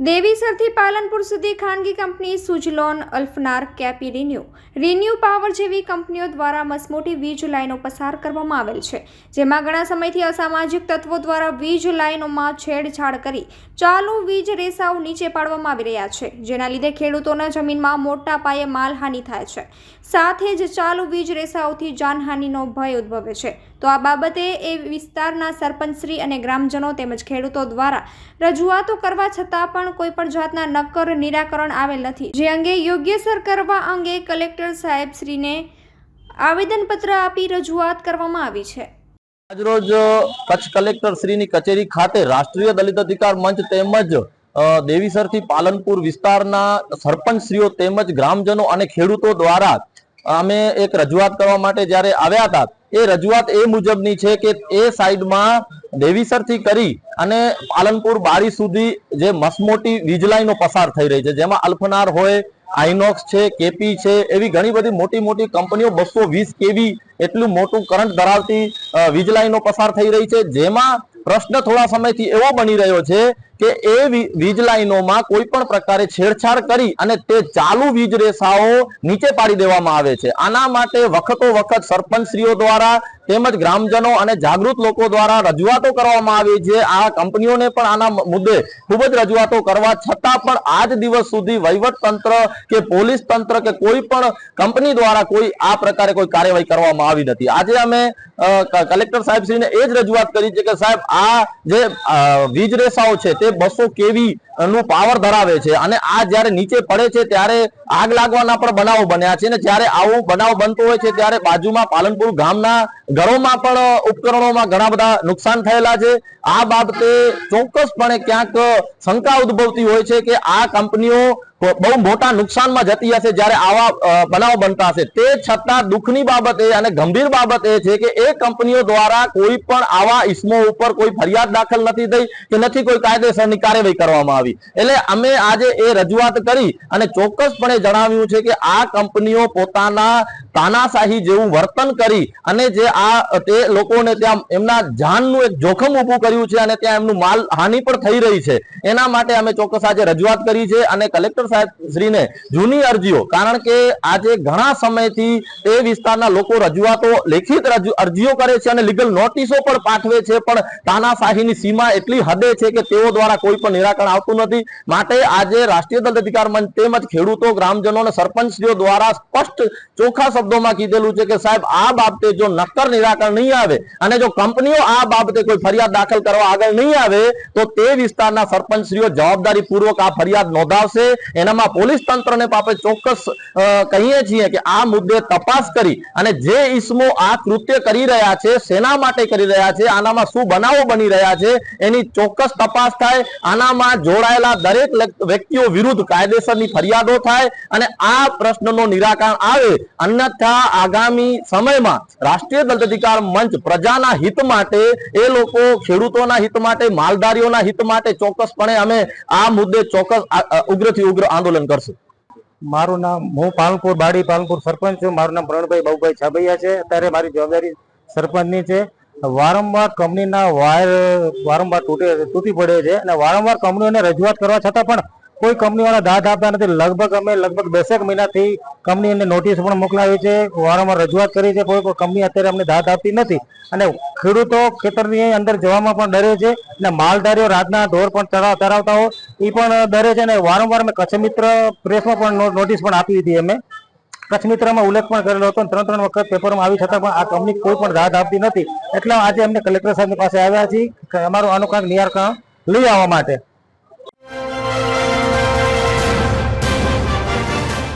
દેવીસરથી પાલનપુર સુધી ખાનગી company Suzlon, Alfanar, KP ReNew. ReNew Power જેવી કંપનીઓ દ્વારા મસમોટી વીજ લાઇનો પસાર કરવામાં આવેલ છે, જેમાં ઘણા સમયથી અસામાજિક તત્વો દ્વારા વીજ લાઇનોમાં છેડછાડ કરી ચાલુ વીજ રેસાઓ નીચે પાડવામાં આવી રહ્યા છે, જેના લીધે ખેડૂતોના જમીનમાં મોટા પાયે માલહાનિ થાય છે. સાથે જ ચાલુ વીજ રેસાઓથી જાનહાનિનો ભય ઉદ્ભવે છે. તો આ બાબતે એ વિસ્તારના સરપંચશ્રી અને ગ્રામજનો તેમજ ખેડૂતો દ્વારા રજૂઆતો કરવા છતાં પણ કોઈ પણ જાતના નક્કર નિરાકરણ આવેલ નથી. જે અંગે યોગ્યસર કરવા અંગે કલેક્ટર સાહેબશ્રીને આવેદનપત્ર આપી રજૂઆત કરવામાં આવી છે. આજરોજ કચ્છ કલેક્ટર શ્રીની કચેરી ખાતે રાષ્ટ્રીય દલિત અધિકાર મંચ તેમજ દેવીસરથી પાલનપુર વિસ્તારના સરપંચશ્રીઓ તેમજ ગ્રામજનો અને ખેડૂતો દ્વારા અમે એક રજૂઆત કરવા માટે જ્યારે આવ્યા હતા એ રજૂઆત એ મુજબની છે કે એ સાઈડમાં દેવીસરથી કરી અને પાલનપુર બારી સુધી જે મસમોટી વીજ લાઈનો પસાર થઈ રહી છે જેમાં અલ્ફનાર હોય આઇનોક્સ છે કેપી છે એવી ઘણી બધી મોટી મોટી કંપનીઓ બસો વીસ કેવી એટલું મોટું કરંટ ધરાવતી અ, વીજ લાઈનો પસાર થઈ રહી છે જેમાં પ્રશ્ન થોડા સમયથી એવો બની રહ્યો છે કે એ વીજ લાઈનોમાં કોઈ પણ પ્રકારે છેડછાડ કરી અને તે ચાલુ વીજ રેસાઓ નીચે પાડી દેવામાં આવે છે. આના માટે વખતો વખત સરપંચશ્રીઓ દ્વારા તેમજ ગ્રામજનો અને જાગૃત લોકો દ્વારા રજૂઆતો કરવામાં આવી છે. આ કંપનીઓને પણ આના મુદ્દે ખૂબ જ રજૂઆતો કરવા છતાં પણ આજ દિવસ સુધી વહીવટ કે પોલીસ તંત્ર કે કોઈ પણ કંપની દ્વારા કોઈ આ પ્રકારે કોઈ કાર્યવાહી કરવામાં આવી નથી. આજે અમે કલેક્ટર સાહેબશ્રીને એ જ રજૂઆત કરી છે કે સાહેબ, આ જે વીજ રેસાઓ છે તે બસો કેવી નું પાવર ધરાવે છે અને આ જ્યારે નીચે પડે છે ત્યારે આગ લાગવાના પણ બનાવો બન્યા છે અને જ્યારે આવો બનાવ બનતો હોય છે ત્યારે બાજુમાં પાલનપુર ગામના ઘરોમાં પણ ઉપકરણોમાં ઘણા બધા નુકસાન થયેલા છે. આ બાબતે ચોક્કસપણે ક્યાંક શંકા ઉદ્ભવતી હોય છે કે આ કંપનીઓ બહુ મોટા નુકસાનમાં જતી હશે જ્યારે આવા બનાવ બનતા હશે. તે છતાં દુઃખની બાબત એ અને ગંભીર બાબત એ છે કે એ કંપનીઓ દ્વારા કોઈ પણ આવા ઇસમો ઉપર કોઈ ફરિયાદ દાખલ નથી થઈ કે નથી કોઈ કાયદેસરની કાર્યવાહી કરવામાં આવી. એટલે અમે આજે એ રજૂઆત કરી અને ચોક્કસપણે જણાવ્યું છે કે આ કંપનીઓ પોતાના તાનાશાહી જેવું વર્તન કરી અને જે આ, તે લોકોને ત્યાં એમના જાનનું એક જોખમ ઊભું કર્યું છે અને ત્યાં એમનું માલ હાનિ પણ થઈ રહી છે. એના માટે અમે ચોક્કસ આજે રજૂઆત કરી છે અને કલેક્ટર સાહેબ જૂની અરજીઓ. કારણ કે આજે ઘણા સમયથી એ વિસ્તારના લોકો રજૂઆતો, લેખિત અરજીઓ કરે છે અને લીગલ નોટિસો પણ પાઠવે છે, પણ તાનાશાહીની સીમા એટલી હદે છે કે તેઓ દ્વારા કોઈ પણ નિરાકરણ આવતું નથી. માટે આજે રાષ્ટ્રીય દલિત અધિકાર મંચ તેમજ ખેડૂતો, ગ્રામજનો અને સરપંચશ્રીઓ દ્વારા સ્પષ્ટ ચોખ્ખા શબ્દોમાં કીધેલું છે કે સાહેબ, આ બાબતે જો નક્કર નિરાકરણ નહીં આવે અને જો કંપનીઓ આ બાબતે કોઈ ફરિયાદ દાખલ કરવા આગળ નહીં આવે, તો તે વિસ્તારના સરપંચશ્રીઓ જવાબદારી પૂર્વક આ ફરિયાદ નોંધાવશે. એનામાં પોલીસ તંત્રને આપણે ચોક્કસ કહીએ છીએ કે આ મુદ્દે તપાસ કરી અને જે ઈસમો આ કૃત્ય કરી રહ્યા છે, સેના માટે કરી રહ્યા છે, આનામાં શું બનાવો બની રહ્યા છે, એની ચોક્કસ તપાસ થાય. આનામાં જોડાયેલા દરેક વ્યક્તિઓ વિરુદ્ધ કાયદેસરની ફરિયાદો થાય અને આ પ્રશ્નનો નિરાકરણ આવે. અન્યથા આગામી સમયમાં રાષ્ટ્રીય દલિત અધિકાર મંચ પ્રજાના હિત માટે, એ લોકો ખેડૂતોના હિત માટે, માલધારીઓના હિત માટે ચોક્કસપણે અમે આ મુદ્દે ચોક્કસ ઉગ્રથી ઉગ્ર આંદોલન કરશું. મારું નામ હું પાલનપુર, બાડી પાલનપુર સરપંચ છું. મારું નામ પ્રણભાઈ બાબુભાઈ છાબૈયા છે. અત્યારે મારી જવાબદારી સરપંચની છે. વારંવાર કંપનીના વાયર વારંવાર તૂટે, તૂટી પડે છે અને વારંવાર કંપનીઓને રજૂઆત કરવા છતાં પણ કોઈ કંપનીવાળા દાદ આપતા નથી. લગભગ અમે લગભગ બેસેક મહિનાથી કંપની અને નોટિસ પણ મોકલાવી છે. વારંવાર રજૂઆત કરી છે. કોઈ કંપની અત્યારે અમને દાદ આપતી નથી. અને ખેડૂતો ખેતરની અંદર જવામાં પણ ડરે છે અને માલધારીઓ રાતના ઢોર પણ ચરાવ ચરાવતા હોય એ પણ ડરે છે અને વારંવાર અમે કચ્છ મિત્ર પ્રેસમાં પણ નોટિસ પણ આપી હતી અમે કચ્છ મિત્રમાં ઉલ્લેખ પણ કરેલો હતો. ત્રણ ત્રણ વખત પેપરમાં આવી છતાં પણ આ કંપની કોઈ પણ દાદ આપતી નથી. એટલે આજે અમને કલેક્ટર સાહેબની પાસે આવ્યા છીએ. અમારું આનું કાંઈક નિરાકરણ લઈ આવવા માટે.